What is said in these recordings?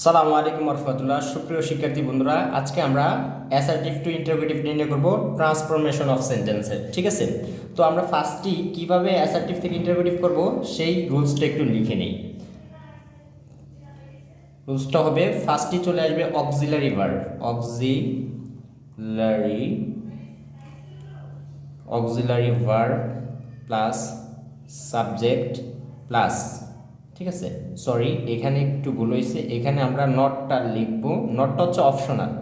সালামু আলাইকুম রহমতুল্লাহ সুপ্রিয় শিক্ষার্থী বন্ধুরা, আজকে আমরা অ্যাসার্টিভ টু ইন্টারোগেটিভ নিয়ে করব ট্রান্সফরমেশন অফ সেন্টেন্সের ঠিক আছে? তো আমরা ফার্স্টই কীভাবে অ্যাসার্টিভ থেকে ইন্টারোগেটিভ করব, সেই রুলসটা একটু লিখে নিই। রুলসটা হবে ফার্স্টই চলে আসবে auxiliary verb auxiliary auxiliary verb plus subject plus ঠিক আছে? সরি এখানে একটু ভুল হয়েছে। এখানে আমরা নটটা লিখব। নটটা হচ্ছে অপশনাল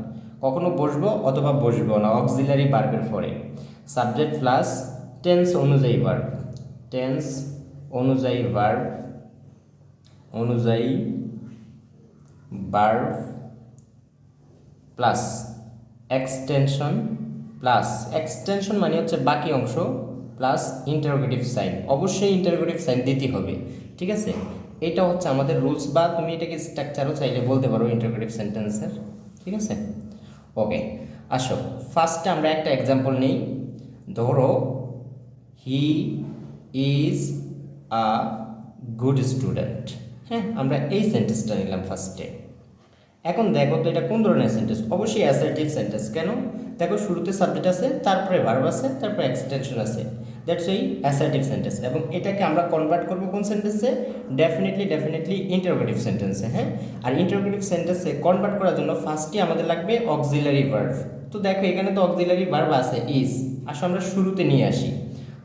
কখনো বসবো অথবা বসবো না অক্সিলারি ভার্বের পরে। সাবজেক্ট প্লাস টেন্স অনুযায়ী ভার্ব টেন্স অনুযায়ী বার্ব অনুযায়ী verb plus extension plus extension মানে হচ্ছে বাকি অংশ প্লাস ইন্টারোগেটিভ সাইন অবশ্যই ইন্টারোগেটিভ সাইন দিতে হবে। ঠিক আছে? এটা হচ্ছে আমাদের রুলস বা তুমি এটাকে স্ট্রাকচারও চাইলে বলতে পারো ইন্টারোগেটিভ সেন্টেন্সের ঠিক আছে? ওকে আসো। ফার্স্টে আমরা একটা এক্সাম্পল নেই। ধরো he is a good student হ্যাঁ আমরা এই সেন্টেন্সটা নিলাম ফার্স্টে এখন দেখো তো এটা কোন ধরনের সেন্টেন্স অবশ্যই অ্যাসার্টিভ সেন্টেন্স কেন? দেখো শুরুতে সাবজেক্ট আছে, তারপরে ভার্ব আছে, তারপরে এক্সটেনশন আছে। দ্যাটস ওই অ্যাসার্টিভ সেন্টেন্স এবং এটাকে আমরা কনভার্ট করব কোন সেন্টেন্সে ডেফিনেটলি ডেফিনেটলি ইন্টারোগেটিভ সেন্টেন্সে হ্যাঁ? আর ইন্টারোগেটিভ সেন্টেন্সে কনভার্ট করার জন্য ফার্স্টে আমাদের লাগবে অক্সিলারি ভার্ব তো দেখো, এখানে তো অক্সিলারি ভার্ব আছে ইজ আসো আমরা শুরুতে নিয়ে আসি।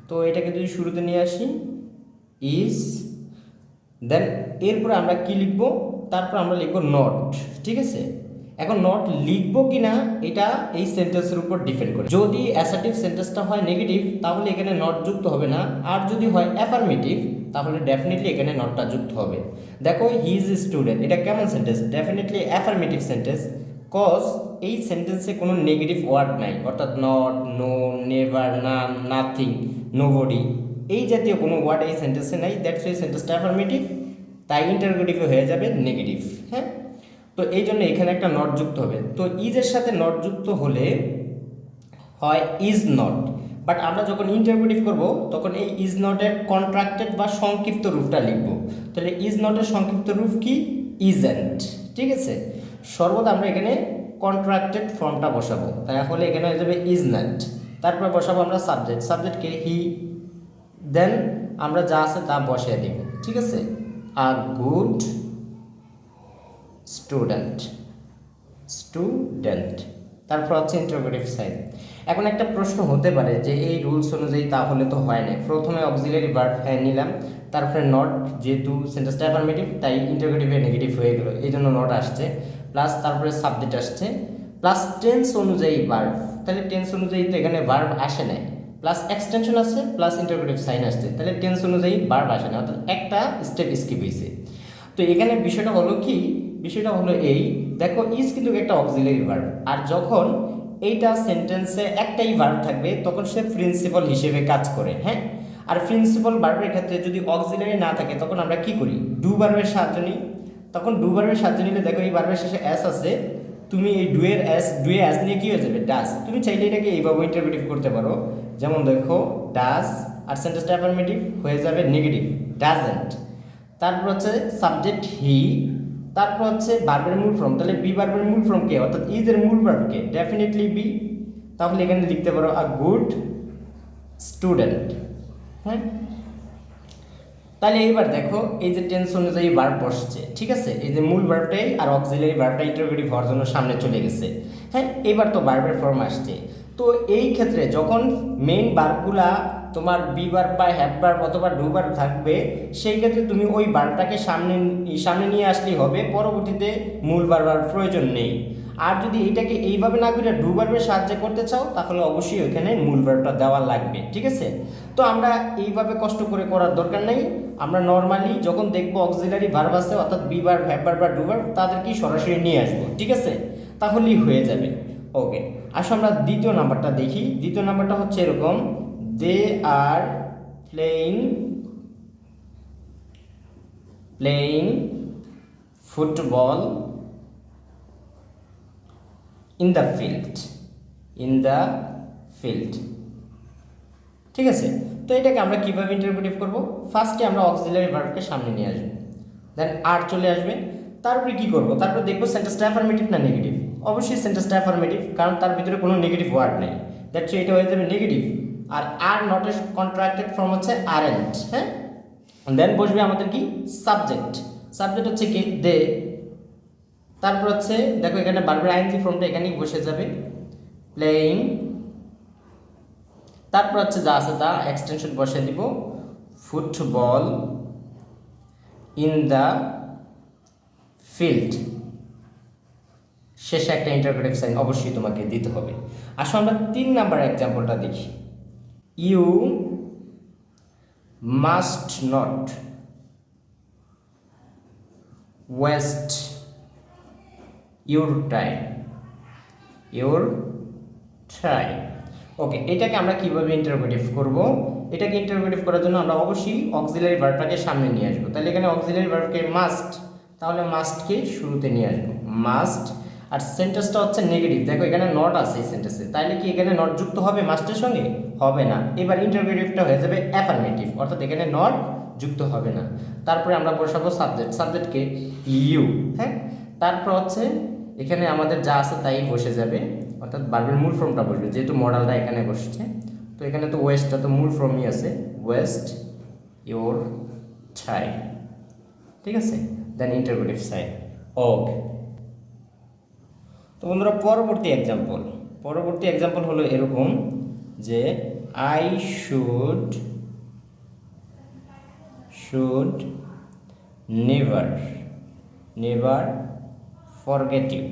তো এটাকে যদি শুরুতে নিয়ে আসি ইজ দেন এরপরে আমরা কি লিখব? তারপর আমরা লিখব নট ঠিক আছে? এখন নট লিখব কি না এটা এই সেন্টেন্সের উপর ডিপেন্ড করে। যদি অ্যাসার্টিভ সেন্টেন্সটা হয় নেগেটিভ তাহলে এখানে নট যুক্ত হবে না। আর যদি হয় অ্যাফার্মেটিভ তাহলে ডেফিনেটলি এখানে নটটা যুক্ত হবে। দেখো হি ইজ স্টুডেন্ট এটা কেমন sentence definitely affirmative sentence cause এই সেন্টেন্সে কোনো নেগেটিভ ওয়ার্ড নাই। অর্থাৎ নট নো নেভার না নাথিং নোবডি এই জাতীয় কোনো ওয়ার্ড এই সেন্টেন্সে নাই। দ্যাটস ওই সেন্টেন্সটা অ্যাফার্মেটিভ তাই ইন্টারোগেটিভে হয়ে যাবে নেগেটিভ হ্যাঁ? তো এই জন্য এখানে একটা নট যুক্ত হবে। তো ইজের সাথে নট যুক্ত হলে হয় ইজ নট বাট আমরা যখন ইন্টারপ্রেটিভ করব, তখন এই ইজ নটের কন্ট্রাক্টেড বা সংক্ষিপ্ত রূপটা লিখব। তাহলে ইজ নটের সংক্ষিপ্ত রূপ কি? ইজেন্ট ঠিক আছে? সর্বদা আমরা এখানে কন্ট্রাক্টেড ফর্মটা বসাবো। তাহলে এখানে হয়ে যাবে ইজ নট তারপরে বসাবো আমরা সাবজেক্ট সাবজেক্টকে হি দেন আমরা যা আছে তা বসিয়ে দিব। ঠিক আছে? আ গুড স্টুডেন্ট স্টুডেন্ট তারপর হচ্ছে ইন্টারোগেটিভ সাইন এখন একটা প্রশ্ন হতে পারে যে এই রুলস অনুযায়ী তাহলে তো হয় না প্রথমে অক্সিলারি ভার্ব হ্যাঁ নিলাম, তারপরে নট যেহেতু সেন্টেন্সটা অ্যাফার্মেটিভ তাই ইন্টারোগেটিভে নেগেটিভ হয়ে গেলো এই জন্য নট আসছে। প্লাস তারপরে সাবজেক্ট আসছে। প্লাস টেন্স অনুযায়ী ভার্ব তাহলে টেন্স অনুযায়ী তো এখানে ভার্ব আসে না প্লাস এক্সটেনশন আছে প্লাস ইন্টারোগেটিভ সাইন আসছে, তাহলে টেন্স অনুযায়ী ভার্ব আসে না অর্থাৎ একটা স্টেপ স্কিপ হয়েছে। তো এখানে বিষয়টা হলো কি বিষয়টা হলো এই, দেখো ইজ কিন্তু একটা অক্সিলারি ভার্ব আর যখন এইটা সেন্টেন্সে একটাই ভার্ব থাকবে, তখন সে প্রিন্সিপাল হিসেবে কাজ করে হ্যাঁ? আর প্রিন্সিপাল ভার্বের ক্ষেত্রে যদি অক্সিলারি না থাকে, তখন আমরা কি করি? ডু ভার্বের সাহায্য নিই। তখন ডু ভার্বের সাহায্য নিলে, দেখো, এই ভার্বের শেষে অ্যাস আছে, তুমি এই ডুয়ের অ্যাস ডুয়ে অ্যাস নিয়ে কী হয়ে যাবে? ডাস তুমি চাইলে এটাকে এইভাবে ইন্টারপ্রেটিভ করতে পারো। যেমন দেখো ডাস আর সেন্টেন্সটা অ্যাফার্মেটিভ হয়ে যাবে নেগেটিভ ডাজেন্ট তারপর হচ্ছে সাবজেক্ট হি তারপর হচ্ছে বার্বের মূল ফর্ম তাহলে বি বার্বের মূল ফর্ম কে, অর্থাৎ ইজ এর মূল ভার্ব কে? ডেফিনেটলি বি তাহলে এখানে লিখতে পারো আ গুড স্টুডেন্ট হ্যাঁ? তাহলে এইবার দেখো, এই যে টেন্স অনুযায়ী ভার্ব বসছে, ঠিক আছে? এই যে মূল ভার্বটাই আর অক্সিলারি ভার্বটা ইন্টারোগেটিভ হওয়ার জন্য সামনে চলে গেছে হ্যাঁ? এবার তো ভার্বের ফর্ম আসছে। তো এই ক্ষেত্রে যখন মেইন ভার্বগুলা তোমার বি ভার্ব বা হ্যাভ ভার্ব অথবা ভার্ব থাকবে, সেই ক্ষেত্রে তুমি ওই বারটাকে সামনে সামনে নিয়ে আসলেই হবে, পরবর্তীতে মূল ভার্ব আর প্রয়োজন নেই। আর যদি এটাকে এইভাবে না করে ডু ভার্বের সাহায্যে করতে চাও, তাহলে অবশ্যই ওইখানে মূল ভার্বটা দেওয়া লাগবে, ঠিক আছে? তো আমরা এইভাবে কষ্ট করে করার দরকার নেই। আমরা নর্মালি যখন দেখব অক্সিলারি ভার্ব আছে, অর্থাৎ বি ভার্ব বা ডু ভার্ব তাদেরকেই সরাসরি নিয়ে আসব, ঠিক আছে? তাহলেই হয়ে যাবে। ওকে আসো আমরা দ্বিতীয় নাম্বারটা দেখি। দ্বিতীয় নাম্বারটা হচ্ছে এরকম they are playing playing football in the field in the field ঠিক আছে? তো এটাকে আমরা কীভাবে ইন্টারপ্রেটিভ করব? ফার্স্টে আমরা অক্সিলারি ভার্বকে সামনে নিয়ে আসব। দেন আর চলে আসবে। তারপরে কি করব? তারপরে দেখব সেন্টেন্সটা অ্যাফার্মেটিভ না নেগেটিভ অবশ্যই সেন্টেন্সটা অ্যাফার্মেটিভ কারণ তার ভিতরে কোনো নেগেটিভ ওয়ার্ড নেই। দ্যাটস এটা হয়ে যাবে নেগেটিভ আর আর নট এ কন্ট্রাক্টেড ফর্ম হচ্ছে আর এন্ড হ্যাঁ দেন বসবে আমাদের কি? সাবজেক্ট সাবজেক্ট হচ্ছে কি? দে তারপর হচ্ছে, দেখো এখানে বারবার আইএনজি ফর্মটা এখানেই বসে যাবে। প্লেয়িং তারপর হচ্ছে যা আছে তা এক্সটেনশন বসে দিব। ফুটবল ইন দ্য ফিল্ড শেষে একটা ইন্টারপ্রেটিভ সাইন অবশ্যই তোমাকে দিতে হবে। আসো আমরা তিন নাম্বার এক্সাম্পলটা দেখি। You must not waste your time your time okay এটাকে আমরা কীভাবে ইন্টারপ্রেটিভ করব? এটাকে ইন্টারপ্রেটিভ করার জন্য আমরা অবশ্যই অক্সিলারি ভার্বটাকে সামনে নিয়ে আসব। তাহলে এখানে অক্সিলারি ভার্বকে মাস্ট তাহলে মাস্টকে শুরুতে নিয়ে আসব। মাস্ট আর সেন্টেন্সটা হচ্ছে নেগেটিভ দেখো, এখানে নট আছে এই সেন্টেন্সে তাইলে কি এখানে নট যুক্ত হবে মাস্টের সঙ্গে? হবে না। এবার ইন্টারপ্রেটিভটা হয়ে যাবে অ্যাফার্মেটিভ অর্থাৎ এখানে নট যুক্ত হবে না। তারপরে আমরা বসাবো সাবজেক্ট সাবজেক্টকে ইউ হ্যাঁ? তারপর হচ্ছে, এখানে আমাদের যা আছে তাই বসে যাবে। অর্থাৎ বার্বের মূল ফর্মটা বসবে। যেহেতু মডেলটা এখানে বসছে। তো এখানে তো ওয়েস্টটা তো মূল ফর্মই আছে। ওয়েস্ট ইউর ছাই ঠিক আছে? দেন ইন্টারপ্রেটিভ সাইড ওকে তো বন্ধুরা, পরবর্তী এক্সাম্পল পরবর্তী এক্সাম্পল হলো এরকম যে I should should never never forget you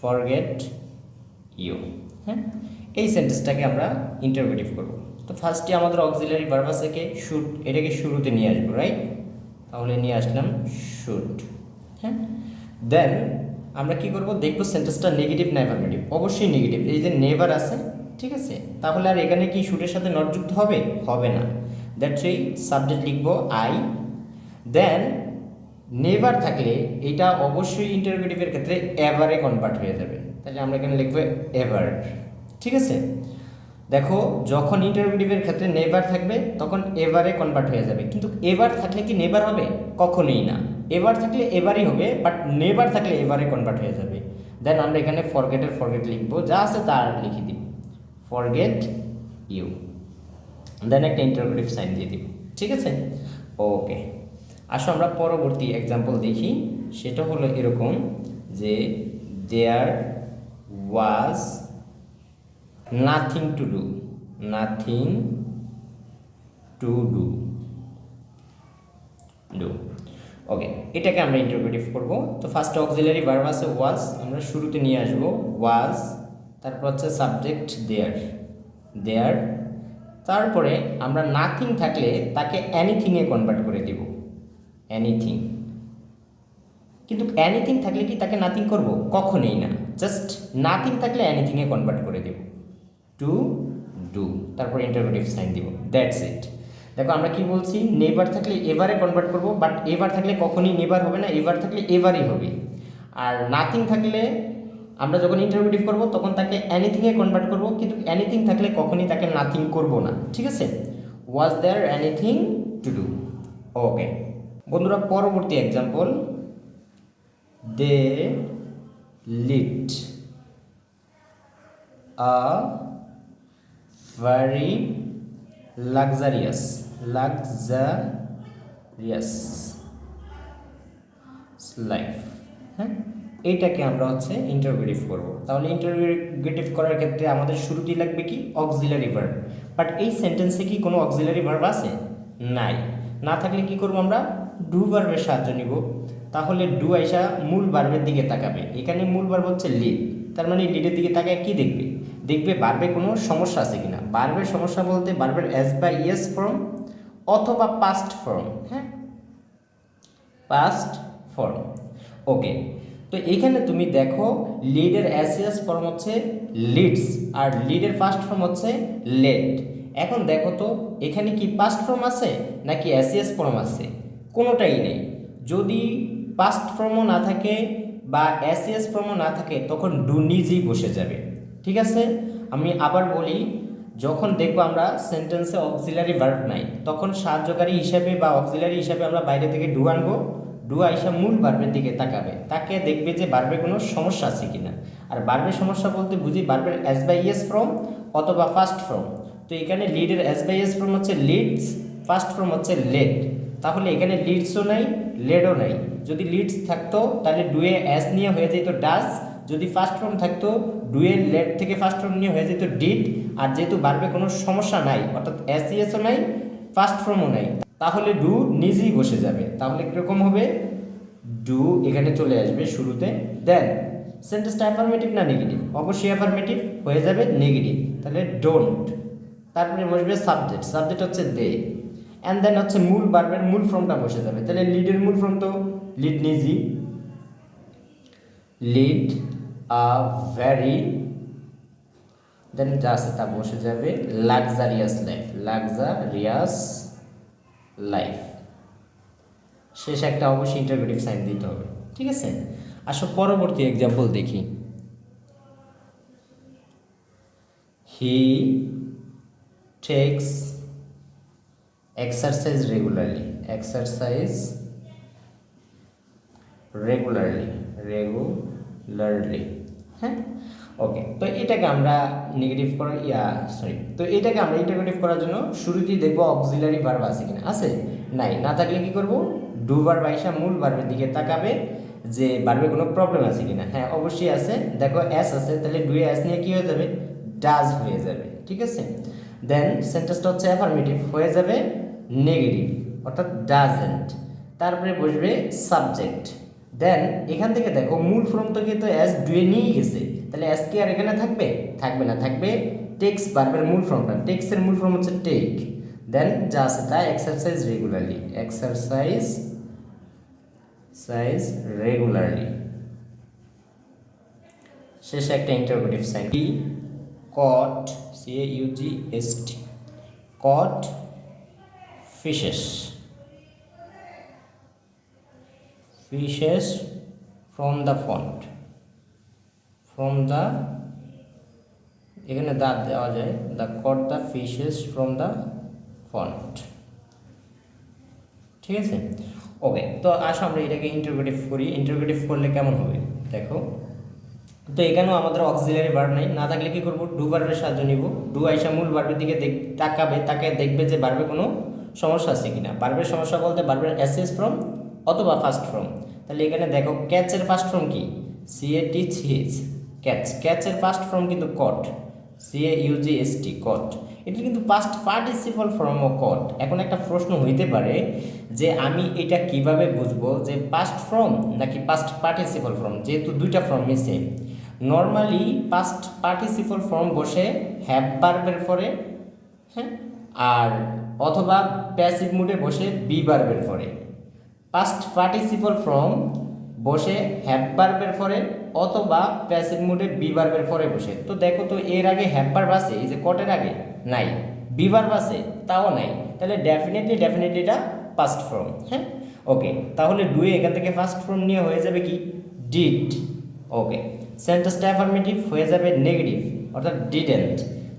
forget you হ্যাঁ? এই সেন্টেন্সটাকে আমরা ইন্টারপ্রেটিভ করব। তো ফার্স্টে আমাদের অক্সিলারি ভার্ব থেকে শুট এটাকে শুরুতে নিয়ে আসব রাইট তাহলে নিয়ে আসলাম শুট হ্যাঁ? দেন আমরা কি করব? দেখব সেন্টেন্সটা নেগেটিভ না অ্যাফার্মেটিভ অবশ্যই নেগেটিভ এই যে নেভার আছে, ঠিক আছে? তাহলে আর এখানে কি শুটের সাথে নট যুক্ত হবে? হবে না। দ্যাটস এই সাবজেক্ট লিখব আই দেন নেভার থাকলে এটা অবশ্যই ইন্টারোগেটিভের ক্ষেত্রে এভারে কনভার্ট হয়ে যাবে। তাহলে আমরা এখানে লিখব এভার ঠিক আছে? দেখো, যখন ইন্টারোগেটিভের ক্ষেত্রে নেভার থাকবে, তখন এভারে কনভার্ট হয়ে যাবে। কিন্তু এভার থাকলে কি নেভার হবে? কখনোই না। এভার থাকলে এবারই হবে বাট নেভার থাকলে এভারে কনভার্ট হয়ে যাবে। দেন আমরা এখানে ফরগেটের ফরগেট লিখব, যা আছে তার লিখে দিব। ফরগেট ইউ দেন একটা ইন্টারোগেটিভ সাইন দিয়ে দিব, ঠিক আছে? ওকে আসো আমরা পরবর্তী এক্সাম্পল দেখি। সেটা হলো এরকম যে there was nothing to do nothing to do do okay এটাকে আমরা ইন্টারপ্রেটিভ করব। তো ফার্স্ট অক্সিলারি ভার্ব আছে ওয়াজ আমরা শুরুতে নিয়ে আসব। ওয়াজ তারপর হচ্ছে সাবজেক্ট দেয়ার দেয়ার তারপরে আমরা নাথিং থাকলে তাকে অ্যানিথিংয়ে কনভার্ট করে দেব। অ্যানিথিং কিন্তু অ্যানিথিং থাকলে কি তাকে নাথিং করব? কখনোই না। জাস্ট নাথিং থাকলে অ্যানিথিংয়ে কনভার্ট করে দেব। টু ডু তারপর ইন্টারপ্রেটিভ সাইন দিব। দ্যাটস ইট দেখো আমরা কি বলছি নেভার থাকলে এবারে কনভার্ট করব বাট এবার থাকলে কখনই নেভার হবে না এবার থাকলে এবারই হবে। আর নাথিং থাকলে আমরা যখন ইন্টারভিউটিভ করব, তখন তাকে অ্যানিথিংয়ে কনভার্ট করব, কিন্তু অ্যানিথিং থাকলে কখনই তাকে নাথিং করব না, ঠিক আছে? Was there anything to do okay বন্ধুরা, পরবর্তী example they lead a very luxurious. Luxurious. Life হ্যাঁ? এইটাকে আমরা হচ্ছে ইন্টারগ্রেটিভ করব। তাহলে ইন্টারগ্রেটিভ করার ক্ষেত্রে আমাদের শুরুতেই লাগবে কি? অক্সিলারি ভার্ব বাট এই সেন্টেন্সে কি কোনো অক্সিলারি ভার্ব আছে? নাই। না থাকলে কি করব আমরা? ডু ভার্বের সাহায্য নিব। তাহলে ডু আইসা মূল ভার্বের দিকে তাকাবে। এখানে মূল ভার্ব হচ্ছে লিড তার মানে লিডের দিকে তাকায় কি দেখবে? দেখবে বার্বে কোনো সমস্যা আছে কিনা। বার্বের সমস্যা বলতে বার্বের এস বা ইয়েস ফর্ম অথবা পাস্ট ফর্ম হ্যাঁ? পাস্ট ফর্ম ওকে তো এইখানে তুমি দেখো লিডের অ্যাসিয়াস ফর্ম হচ্ছে লিডস আর লিডের ফার্স্ট ফর্ম হচ্ছে লেট এখন দেখো তো, এখানে কি পাস্ট ফর্ম আছে নাকি অ্যাসিয়াস ফর্ম আছে? কোনোটাই নেই। যদি পাস্ট ফর্মও না থাকে বা অ্যাসিয়াস ফর্মও না থাকে, তখন ডু নিজেই বসে যাবে। ঠিক আছে? আমি আবার বলি, যখন দেখব আমরা সেন্টেন্সে অক্সিলারি ভার্ব নাই, তখন সাহায্যকারী হিসাবে বা অক্সিলারি হিসাবে আমরা বাইরে থেকে ডু আনব। ডু আইসা মূল বার্বের দিকে তাকাবে। তাকে দেখবে যে বার্বে কোনো সমস্যা আছে কিনা। আর বার্বের সমস্যা বলতে বুঝি বার্বের এস বাই এস ফ্রম অথবা ফার্স্ট ফ্রম তো এখানে লিডের এস বাই এস ফ্রম হচ্ছে লিডস ফার্স্ট ফ্রম হচ্ছে লেড তাহলে এখানে লিডসও নাই লেডও নাই। যদি লিডস থাকতো, তাহলে ডুয়ে এস নিয়ে হয়ে যেত ডাস যদি ফার্স্ট ফর্ম থাকতো ডুয়ে লেড থেকে ফার্স্ট ফর্ম নিয়ে হয়ে যেত ডিড আর যেহেতু বার্বে কোনো সমস্যা নাই, অর্থাৎ এস ইএসও নাই ফার্স্ট ফর্মও নাই, তাহলে ডু নিজেই বসে যাবে। তাহলে কীরকম হবে? ডু এখানে চলে আসবে শুরুতে দেন সেন্টেন্সটা অ্যাফার্মেটিভ না নেগেটিভ অবশ্যই অ্যাফার্মেটিভ হয়ে যাবে নেগেটিভ তাহলে ডোন্ট তারপরে বসবে সাবজেক্ট সাবজেক্ট হচ্ছে দে অ্যান্ড দেন হচ্ছে মূল বার্বের মূল ফর্মটা বসে যাবে। তাহলে লিডের মূল ফর্ম তো লিড নিজি লিড ভ্যারি দেন যা আছে, তা বসে যাবে লাক্সারিয়াস লাইফ লাক্সারিয়াস লাইফ শেষ একটা অবশ্যই ইন্টারগ্রেটিভ সাইন দিতে হবে, ঠিক আছে? আসো পরবর্তী এক্সাম্পল দেখি। He takes exercise regularly exercise regularly regularly হ্যাঁ? ওকে তো এটাকে আমরা নেগেটিভ করার, ইয়া সরি তো এটাকে আমরা ইন্টারগ্রেটিভ করার জন্য শুরুতেই দেখব অক্সিলারি ভার্ব আছে কিনা। আছে? নাই। না থাকলে কি করব? ডু ভার্ব আইসা মূল ভার্বের দিকে তাকাবে যে ভার্বে কোনো প্রবলেম আছে কিনা। হ্যাঁ অবশ্যই আছে। দেখো এস আছে, তাহলে ডুয়ে এস নিয়ে কি হয়ে যাবে? ডাজ হয়ে যাবে, ঠিক আছে? দেন সেন্টেন্সটা হচ্ছে অ্যাফার্মেটিভ হয়ে যাবে নেগেটিভ অর্থাৎ ডাজেন্ট তারপরে বসবে সাবজেক্ট দেন এখান থেকে দেখো, মূল ফর্ম থেকে তো এস ডুয়ে নিয়েই গেছে। তাহলে এস কি আর এখানে থাকবে? থাকবে না, থাকবে টেক্স বারবার মূল ফর্মটা টেক্সের মূল ফর্ম হচ্ছে টেক দেন যা আছে তা exercise regularly exercise size regularly শেষে একটা interrogative sign T caught C A U G S T caught fishes fishes from the pond from the, এখানে দাঁত দেওয়া যায় the caught the fishes from the pond ঠিক আছে? ওকে তো আসো আমরা এটাকে ইন্টারগ্রেটিভ করি। ইন্টারগ্রেটিভ করলে কেমন হবে? দেখো। তো এখানেও আমাদের অক্সিলারি ভার্ব নাই। না থাকলে কী করব? ডু ভার্বের সাহায্য নিব। ডু আইসা মূল ভার্বের দিকে দেখ তাকাবে তাকে দেখবে যে বার্বে কোনো সমস্যা আছে কিনা। বার্বের সমস্যা বলতে বার্বের অ্যাসেস ফ্রম অথবা ফার্স্ট ফর্ম তাহলে এখানে দেখো ক্যাচের ফার্স্ট ফর্ম কি? C A T CH catch ক্যাচের first form কিন্তু caught C A U G S T caught এটা কিন্তু পাস্ট পার্টিসিপল ফর্ম ও কট এখন একটা প্রশ্ন হইতে পারে যে আমি এটা কীভাবে বুঝব যে পাস্ট ফর্ম নাকি পাস্ট পার্টিসিপল ফর্ম যেহেতু দুইটা ফর্ম মিশে নর্মালি পাস্ট পার্টিসিপল ফর্ম বসে হ্যাভ বার্বের পরে হ্যাঁ? আর অথবা প্যাসিভ মুডে বসে বি বার্বের পরে। পাস্ট পার্টিসিপল ফর্ম বসে হ্যাভ বার্বের পরে অথবা প্যাসিভ মুডে বি বার্বের পরে বসে। তো দেখো তো এর আগে হ্যাভ বার্ব আছে, এই যে কটের আগে নাই বি বার্ব আছে, তাও নাই। তাহলে ডেফিনেটলি ডেফিনেটলি এটা পাস্ট ফর্ম হ্যাঁ? ওকে তাহলে ডুয়ে এখান থেকে ফার্স্ট ফর্ম নিয়ে হয়ে যাবে কি? ডিড ওকে সেন্টেন্সটা অ্যাফার্মেটিভ হয়ে যাবে নেগেটিভ অর্থাৎ ডিডেন্ট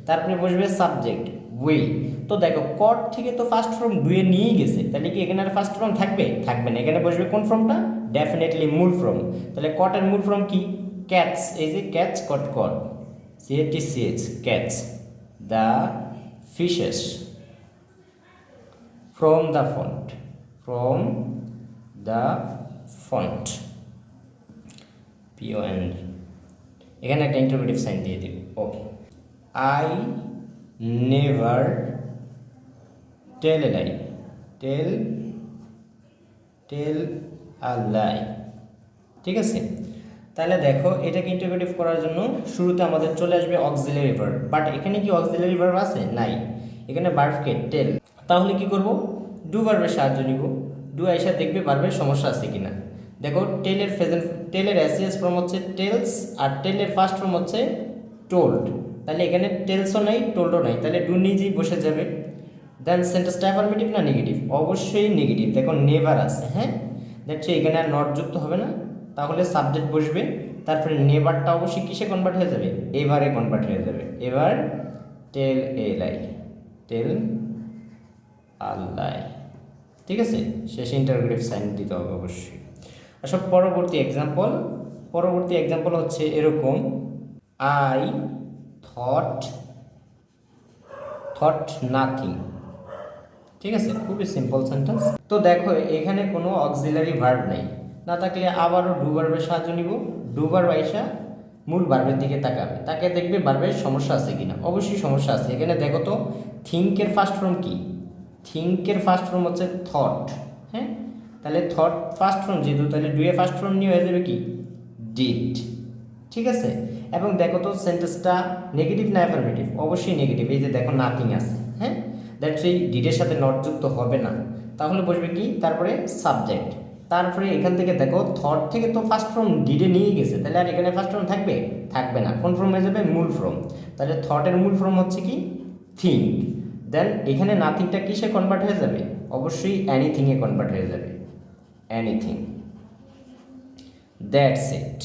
তারপরে বসবে সাবজেক্ট উইল তো দেখো কট থেকে তো ফার্স্ট ফর্ম ডুয়ে নিয়েই গেছে। তাহলে কি এখানে আর ফার্স্ট ফর্ম থাকবে? থাকবে না। এখানে বসবে কোন ফর্মটা ডেফিনেটলি মূল ফর্ম তাহলে কটের মূল ফর্ম কি? ক্যাচ এই যে catch caught caught C A T C H catch the fishes from the pond from the pond PO and এখানে একটা ইন্টারপ্রেটিভ সাইন দিয়ে দিই। Okay I never tell lie tell tell a lie ঠিক আছে? তাহলে দেখো এটাকে ইন্টারগ্রেটিভ করার জন্য? শুরুতে আমাদের চলে আসবে অক্সিলারি ভার্ব বাট এখানে কি অক্সিলারি ভার্ব আছে? নাই। এখানে ভার্বকে টেল তাহলে কি করব? ডু ভার্বের সাহায্য নিব। ডু আইসা দেখবে ভার্বের সমস্যা আছে কিনা। দেখো টেলের ফেজেন্ট টেলের অ্যাসিয়াস ফর্ম হচ্ছে টেলস আর টেলের ফার্স্ট ফর্ম হচ্ছে টোল্ড তাহলে এখানে টেলসও নাই টোল্ডও নাই। তাহলে ডু নিজেই বসে যাবে। দেন সেন্টেন্সটা অ্যাফার্মেটিভ না নেগেটিভ অবশ্যই নেগেটিভ দেখো নেভার আছে হ্যাঁ? দেখছ এখানে আর নট যুক্ত হবে না। তাহলে সাবজেক্ট বসবে, তারপরে নেভারটা অবশ্যই কিসে কনভার্ট হয়ে যাবে? এভারে কনভার্ট হয়ে যাবে। এবার টেল এ লাই টেল আল্লাই ঠিক আছে? শেষে ইন্টারগ্রেটিভ সাইন দিতে হবে অবশ্যই। আসলে পরবর্তী এক্সাম্পল পরবর্তী এক্সাম্পল হচ্ছে এরকম। আই থট থট নাথিং ঠিক আছে? খুবই সিম্পল সেন্টেন্স তো দেখো, এখানে কোনো অক্সিলারি ভার্ব নেই। না থাকলে আবারও ডু ভার্বের সাহায্য নিব। ডু ভার্ব আইসা মূল ভার্বের দিকে তাকাবে। তাকে দেখবে ভার্বের সমস্যা আছে কিনা। অবশ্যই সমস্যা আছে। এখানে দেখো তো থিঙ্কের ফার্স্ট ফর্ম কি? থিঙ্কের ফার্স্ট ফর্ম হচ্ছে থট হ্যাঁ? তাহলে থট ফার্স্ট ফর্ম যেহেতু, তাহলে ডুয়ে ফার্স্ট ফর্ম নিয়ে হয়ে যাবে কি? ডিড ঠিক আছে? এবং দেখো তো সেন্টেন্সটা নেগেটিভ না অ্যাফার্মেটিভ অবশ্যই নেগেটিভ এই যে দেখো নাথিং আছে হ্যাঁ? দ্যাট সেই ডিডের সাথে নট যুক্ত হবে না। তাহলে বসবে কি? তারপরে সাবজেক্ট তারপরে এখান থেকে দেখো থট থেকে তো ফার্স্ট ফর্ম ডিডে নিয়ে গেছে। তাহলে আর এখানে ফার্স্ট ফর্ম থাকবে? থাকবে না। কোন ফর্ম হয়ে যাবে? মূল ফর্ম তাহলে থটের মূল ফর্ম হচ্ছে কি? থিঙ্ক দেন এখানে নাথিংটা কিসে কনভার্ট হয়ে যাবে? অবশ্যই অ্যানিথিংয়ে কনভার্ট হয়ে যাবে। অ্যানিথিং দ্যাটস ইট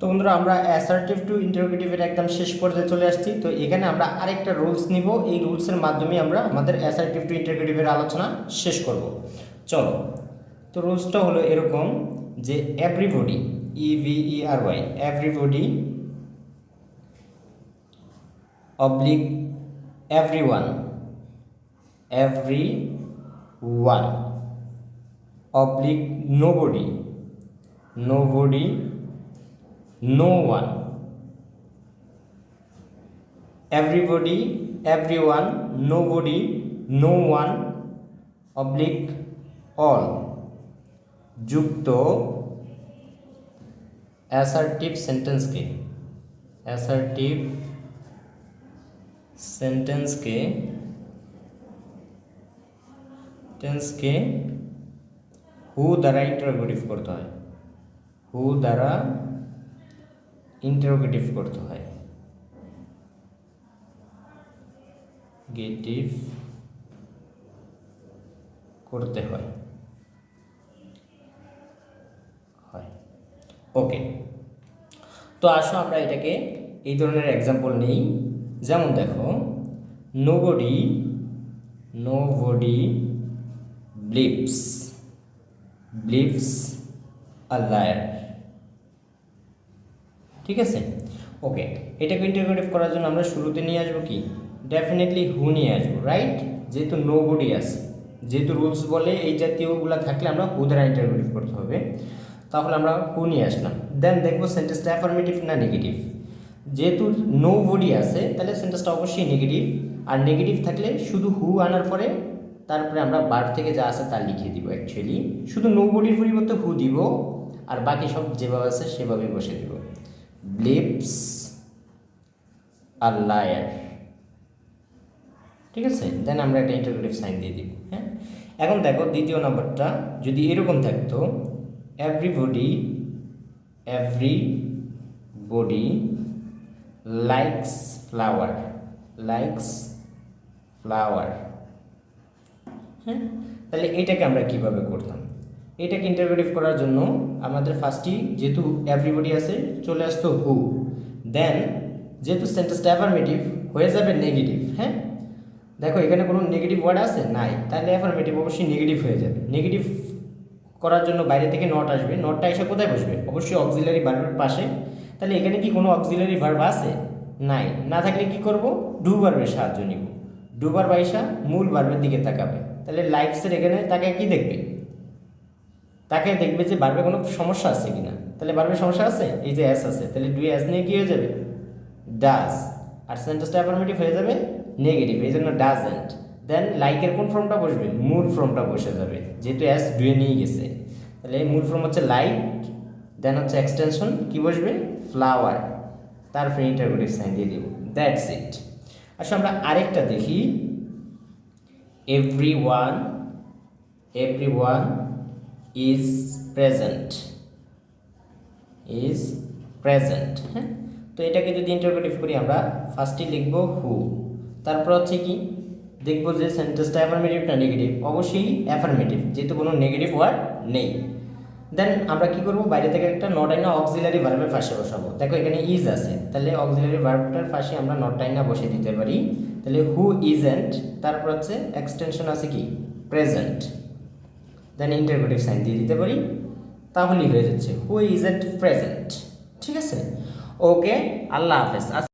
তো বন্ধুরা, আমরা অ্যাসার্টিভ টু ইন্টারোগেটিভের একদম শেষ পর্যায়ে চলে আসছি। তো এখানে আমরা আরেকটা রুলস নিব। এই রুলসের মাধ্যমে আমরা আমাদের অ্যাসার্টিভ টু ইন্টারোগেটিভের আলোচনা শেষ করব। চলো, তো রুলসটা হলো এরকম যে everybody E V E R Y everybody oblique every one every one oblique nobody nobody no one. Everybody, everyone, nobody, no one. Oblique, all. যুক্ত অ্যাসার্টিভ সেন্টেন্সকে অ্যাসার্টিভ সেন্টেন্সকে টেন্সকে হু দ্বারা ইন্টারোগেটিভ করতে হয় হু দ্বারা ইন্টারোগেটিভ করতে হয়। গেটিভ করতে হয়। হয়। ওকে তো আসো আমরা এটাকে এই ধরনের এক্সাম্পল নেই। যেমন দেখো nobody nobody believes believes a liar ঠিক আছে? ওকে এটাকে ইন্টারগ্রেটিভ করার জন্য আমরা শুরুতে নিয়ে আসব কি? ডেফিনেটলি হু নিয়ে আসব রাইট যেহেতু নো বডি আছে, যেহেতু রুলস বলে এই জাতীয়গুলো থাকলে আমরা হু দ্বারা ইন্টারগ্রেটিভ করতে হবে। তাহলে আমরা হু নিয়ে আসলাম। দেন দেখব সেন্টেন্সটা অ্যাফার্মেটিভ না নেগেটিভ যেহেতু নো বডি আছে, তাহলে সেন্টেন্সটা অবশ্যই নেগেটিভ আর নেগেটিভ থাকলে শুধু হু আনার পরে তারপরে আমরা বার থেকে যা আছে তা লিখিয়ে দিব অ্যাকচুয়ালি শুধু নো বডির পরিবর্তে হু দিব, আর বাকি সব যেভাবে আছে সেভাবেই বসে দিব। ব্লিপস আর লায়ার। ঠিক আছে? দেন আমরা একটা ইন্টারগ্রেটিভ সাইন দিয়ে দিব হ্যাঁ? এখন দেখো, দ্বিতীয় নাম্বারটা যদি এরকম থাকতো everybody everybody likes flower likes flower হ্যাঁ? তাহলে এটাকে আমরা কীভাবে করতাম? এটাকে ইন্টারগ্রেটিভ করার জন্য আমাদের ফার্স্টই যেহেতু এভরিবডি আছে, চলে আসতো হু দেন যেহেতু সেন্টেন্সটা অ্যাফার্মেটিভ হয়ে যাবে নেগেটিভ হ্যাঁ? দেখো, এখানে কোনো নেগেটিভ ওয়ার্ড আছে? নাই। তাহলে অ্যাফার্মেটিভ অবশ্যই নেগেটিভ হয়ে যাবে। নেগেটিভ করার জন্য বাইরে থেকে নট আসবে। নটটা এসে কোথায় বসবে? অবশ্যই অক্সিলারি ভার্বের পাশে। তাহলে এখানে কি কোনো অক্সিলারি ভার্ব আছে? নাই। না থাকলে কি করব? ডু ভার্বের সাহায্য নিব। ডু ভার্ব মূল ভার্বের দিকে তাকাবে। তাহলে লাইফসের এখানে তাকে কি দেখবে? তাকে দেখবে যে বারবে কোনো সমস্যা আছে কিনা। তাহলে বারবে সমস্যা আছে? এই যে অ্যাস আছে, তাহলে ডু অ্যাস নিয়ে কি হয়ে যাবে? ডাজ আর সেন্টেন্সটা অ্যাফার্মেটিভ হয়ে যাবে? নেগেটিভ এই জন্য ডাজেন্ট দেন লাইকের কোন ফর্মটা বসবে? মূল ফর্মটা বসে যাবে। যেহেতু অ্যাস ডুয়ে নিয়ে গেছে। তাহলে মূল ফর্ম হচ্ছে লাইক দেন হচ্ছে এক্সটেনশন কি বসবে? ফ্লাওয়ার তারপরে ইন্টারগ্রেটিভ সাইন দিয়ে দিব। দ্যাটস ইট আসলে আমরা আরেকটা দেখি। Every one every one is present is present হ্যাঁ? তো এটাকে যদি ইন্টারগ্রেটিভ করি, আমরা ফার্স্টে লিখব হু তারপর হচ্ছে কি? দেখব যে সেন্টেন্সটা অ্যাফার্মেটিভ না নেগেটিভ অবশ্যই অ্যাফার্মেটিভ যেহেতু কোনো নেগেটিভ ওয়ার্ড নেই। দেন আমরা কি করব? বাইরে থেকে একটা নট অক্সিলারি ভার্বের পাশে বসাবো। দেখো এখানে ইজ আছে। তাহলে অক্সিলারি ভার্বটার পাশে আমরা নট আইনা বসে দিতে পারি। তাহলে হু ইজেন্ট তারপর হচ্ছে এক্সটেনশন আছে কি? প্রেজেন্ট দেন ইন্টারভেটিভ সাইন দিয়ে দিতে পারি। তাহলেই হয়ে যাচ্ছে। হু ইজ এট প্রেজেন্ট ঠিক আছে? ওকে আল্লাহ হাফেজ।